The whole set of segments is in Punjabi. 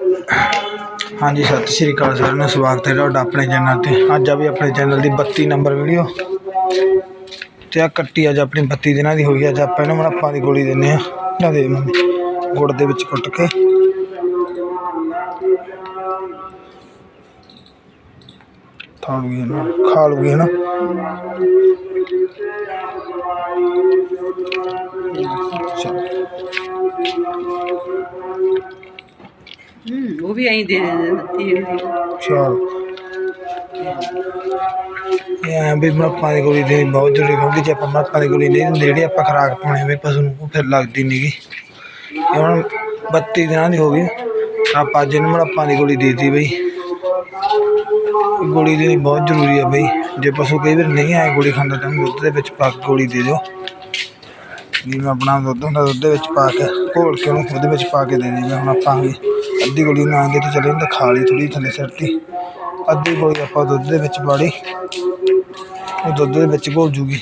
ਹਾਂਜੀ, ਸਤਿ ਸ਼੍ਰੀ ਅਕਾਲ ਸਾਰਿਆਂ ਨੂੰ, ਸਵਾਗਤ ਹੈ ਤੁਹਾਡਾ ਆਪਣੇ ਚੈਨਲ ਤੇ। ਅੱਜ ਆ ਵੀ ਆਪਣੇ ਚੈਨਲ ਦੀ 32 ਨੰਬਰ ਵੀਡੀਓ ਤੇ ਆ ਕੱਟੀ ਅੱਜ ਆਪਣੀ 32 ਦਿਨਾਂ ਦੀ ਹੋਈ ਅੱਜ ਆਪਾਂ ਇਹਨੂੰ ਮੜਾਪਾਂ ਦੀ ਗੋਲੀ ਦਿੰਨੇ ਆ ਨਾ ਦੇ ਗੁੜ ਦੇ ਵਿੱਚ ਕੁੱਟ ਕੇ। ਖਾ ਲੂਗੀ ਨਾ ਖਾ ਲੂਗੀ ਨਾ ਚਲੋ। ਹੂੰ, ਉਹ ਵੀ ਐਂ ਦੇ ਦਿੱਤੀ ਹੋਈ ਚਲ ਇਹ ਐਂ ਵੀ ਮੜਾਪਾਂ ਦੀ ਗੋਲੀ ਦੇਣੀ ਬਹੁਤ ਜ਼ਰੂਰੀ ਕਿਉਂਕਿ ਜੇ ਆਪਾਂ ਮੜਾਪਾਂ ਦੀ ਗੋਲੀ ਨਹੀਂ ਦਿੰਦੇ, ਜਿਹੜੀ ਆਪਾਂ ਖੁਰਾਕ ਪਾਉਣੀ ਹੋਵੇ ਪਸ਼ੂ ਨੂੰ, ਉਹ ਫਿਰ ਲੱਗਦੀ ਨਹੀਂਗੀ ਇਹ ਹੁਣ 32 ਦਿਨਾਂ ਦੀ ਹੋ ਗਈ ਆਪਾਂ ਅੱਜ ਇਹਨੂੰ ਮੜਾਪਾਂ ਦੀ ਗੋਲੀ ਦੇ ਦਿੱਤੀ ਬਈ। ਗੋਲੀ ਦੇਣੀ ਬਹੁਤ ਜ਼ਰੂਰੀ ਹੈ ਬਈ। ਜੇ ਪਸ਼ੂ ਕਈ ਵਾਰ ਨਹੀਂ ਆਏ ਗੋਲੀ ਖਾਂਦਾ ਤਾਂ ਦੁੱਧ ਦੇ ਵਿੱਚ ਪਾ ਕੇ ਗੋਲੀ ਦੇ ਦਿਓ। ਜਿਵੇਂ ਆਪਣਾ ਦੁੱਧ, ਹੁੰਦਾ ਦੁੱਧ ਦੇ ਵਿੱਚ ਪਾ ਕੇ ਘੋਲ ਕੇ ਉਹਨੂੰ ਉਹਦੇ ਵਿੱਚ ਪਾ ਕੇ ਦੇ ਦੇ ਹੁਣ ਆਪਾਂ ਵੀ। ਅੱਧੀ ਗੋਲੀ ਨਾ ਦੇ ਤੇ ਚੱਲੇ ਤਾਂ ਖਾ ਲਈ ਥੋੜੀ ਥੱਲੇ ਸਿੱਟਤੀ ਅੱਧੀ ਗੋਲੀ ਆਪਾਂ ਦੁੱਧ ਦੇ ਵਿੱਚ ਪਾ ਲਈ। ਉਹ ਦੁੱਧ ਦੇ ਵਿੱਚ ਘੋਲ ਜੂਗੀ।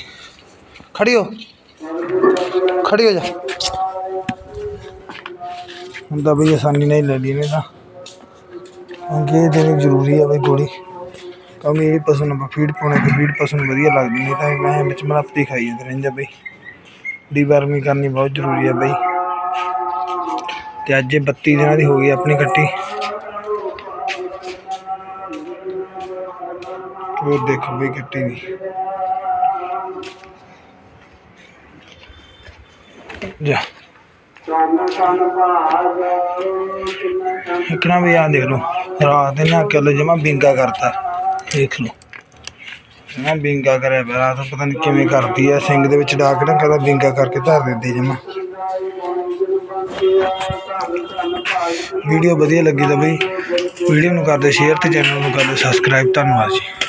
ਖੜੀ ਹੋ। ਖੜੀ ਹੋ ਜਾ। ਹੁਣ ਤਾਂ ਬਈ ਆਸਾਨੀ ਨਾਲ ਹੀ ਲੈ ਲਈ ਨੇ ਤਾਂ ਕਿਉਂਕਿ ਇਹ ਦੇਣੀ ਜ਼ਰੂਰੀ ਆ ਬਈ ਗੋਲੀ? ਕਿਉਂਕਿ ਇਹ ਪਸ਼ੂ ਨੂੰ ਆਪਾਂ ਫੀਡ ਪਾਉਣੇ ਤੇ ਫੀਡ ਪਸ਼ੂ ਨੂੰ ਵਧੀਆ ਲੱਗਦੀ ਨਹੀਂ ਤਾਂ ਮੈਂ ਵਿੱਚ ਮਲਾਪਤੀ ਖਾਈ ਜਾਂਦੇ ਰਹਿੰਦੇ ਬਈ। ਡੀਵਾਰਮਿੰਗ ਕਰਨੀ ਬਹੁਤ ਜ਼ਰੂਰੀ ਹੈ ਬਈ। ਤੇ ਅੱਜ ਇਹ 32 ਦਿਨਾਂ ਦੀ ਹੋ ਗਈ ਆਪਣੀ ਕੱਟੀ ਉਹ ਦੇਖੋ ਬਈ ਕੱਟੀ ਦੀ। ਜਾ। ਇਕਣਾ ਵੀ ਆ ਦੇਖ ਲਓ, ਰਾਤ ਦੇ ਨਾ ਕਿਲੋ ਜਮਾ ਬਿੰਗਾ ਕਰਤਾ, ਦੇਖ ਲਓ। ਨਾ ਬਿੰਗਾ ਕਰਿਆ ਪਿਆ, ਰਾਤ ਨੂੰ ਪਤਾ ਨਹੀਂ ਕਿਵੇਂ ਕਰਦੀ ਆ, ਸਿੰਘ ਦੇ ਵਿੱਚ ਡਾਕ ਨਾ ਕਦਾ ਬਿੰਗਾ ਕਰਕੇ ਧਰ ਦਿੰਦੀ ਜਮਾ। ਵੀਡੀਓ ਵਧੀਆ ਲੱਗੀ ਤਾਂ ਬਈ ਵੀਡੀਓ ਨੂੰ ਕਰਦੇ ਸ਼ੇਅਰ ਤੇ ਚੈਨਲ ਨੂੰ ਕਰਦੇ ਸਬਸਕ੍ਰਾਈਬ ਧੰਨਵਾਦ ਜੀ।